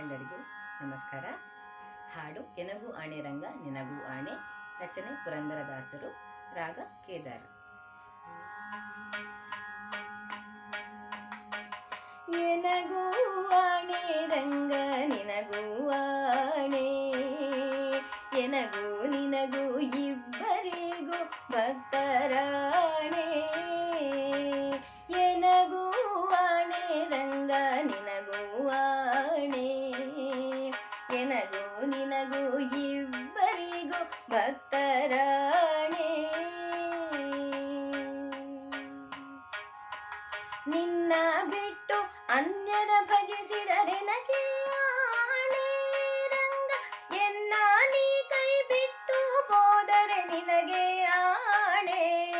ಎಲ್ಲರಿಗೂ ನಮಸ್ಕಾರ. ಹಾಡು ಎನಗೂ ಆಣೆ ರಂಗ, ನಿನಗೂ ಆಣೆ, ರಚನೆ ಪುರಂದರದಾಸರು, ರಾಗ ಕೇದಾರ. ಎನಗೂ ಆಣೆ ರಂಗ, ನಿನಗೂ ಆಣೆ, ಎನಗೂ ನಿನಗೂ ಇಬ್ಬರಿಗೂ ಭಕ್ತರಾಣೆ ಭಕ್ತರಾಣೆ. ನಿನ್ನ ಬಿಟ್ಟು ಅನ್ಯರ ಭಜಿಸಿದರೆ ನಗೆ ರಂಗ. ಎನ್ನ ನೀ ಕೈ ಬಿಟ್ಟು ನಿನಗೆ ಆಣೆ.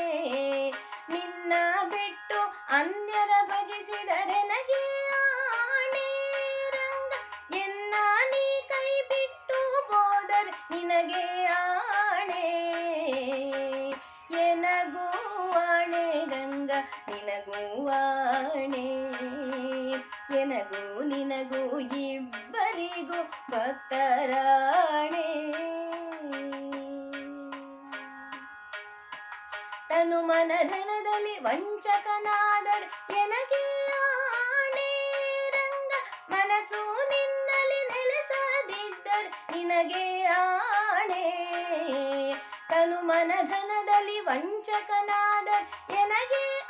ನಿನ್ನ ಬಿಟ್ಟು ಅನ್ಯರ ಭಜಿಸಿದರೆನಗೆ ಆಣೆ ರಂಗ. ಎನ್ನ ನೀ ಕೈ ಬಿಟ್ಟು ನಿನಗೆ ಆಣೆ. ಎನಗೂ ನಿನಗೂ ಇಬ್ಬರಿಗೂ ಭಕ್ತರಾಣೆ. ತನು ಮನಧನದಲ್ಲಿ ವಂಚಕನಾದರೆ ಎನಗೆ ರಂಗ ಮನಸ್ಸು ನಿನ್ನಲ್ಲಿ ನೆಲೆಸದಿದ್ದರೆ ನಿನಗೆ ಆಣೆ. ತನು ಮನಧನದಲ್ಲಿ ವಂಚಕನಾದರೆ ಎನಗೆ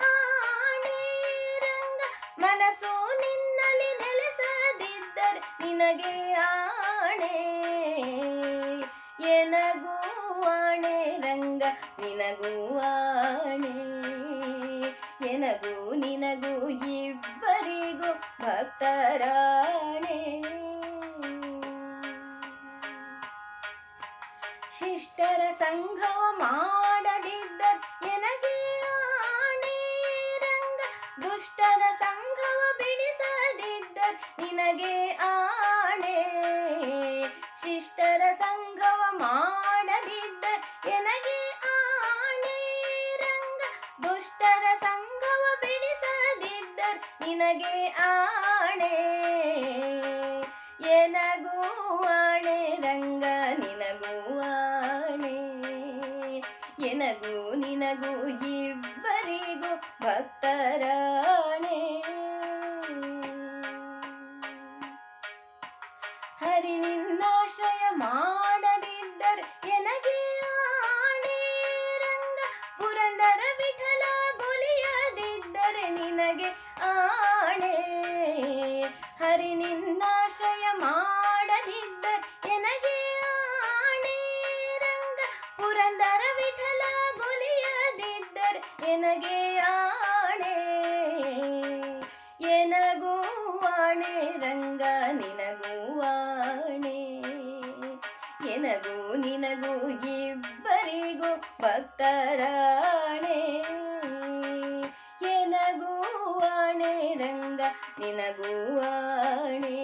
ಮನಸ್ಸು ನಿನ್ನಲ್ಲಿ ನೆಲೆಸದಿದ್ದರೆ ನಿನಗೆ ಆಣೆ. ಎನಗೂ ಆಣೆ ರಂಗ ನಿನಗೂ ಆಣೆ ಎನಗೂ ನಿನಗೂ ಇಬ್ಬರಿಗೂ ಭಕ್ತರಾಣೆ. ಶಿಷ್ಟರ ಸಂಘವ ಮಾಡದಿದ್ದ ನಿನಗೆ ಆಣೆ. ಶಿಷ್ಟರ ಸಂಘವ ಮಾಡದಿದ್ದ ಎನಗೆ ಆಣೆ. ರಂಗ ದುಷ್ಟರ ಸಂಘವ ಬಿಡಿಸದಿದ್ದ ನಿನಗೆ ಆಣೆ. ಎನಗೂ ಆಣೆ, ರಂಗ ನಿನಗೂ ಆಣೆ. ಎನಗೂ ನಿನಗೂ ಇಬ್ಬರಿಗೂ ಭಕ್ತರಾಣೆ ಪುರಂದರ ವಿಠಲ ಗೊಲಿಯದಿದ್ದರೆ ಎನಗೆ ಆಣೆ? ಎನಗೂ ಆಣೆ ರಂಗ ನಿನಗೂ ಆಣೆ ಎನಗೂ ನಿನಗೂ ಇಬ್ಬರಿಗೂ ಭಕ್ತರಾಣೆ? ಎನಗೂ ಆಣೆ ರಂಗ ನಿನಗೂ ಆಣೆ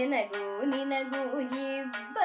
ಎನಗೂ ನಿನಗೂ ಇಬ್ಬ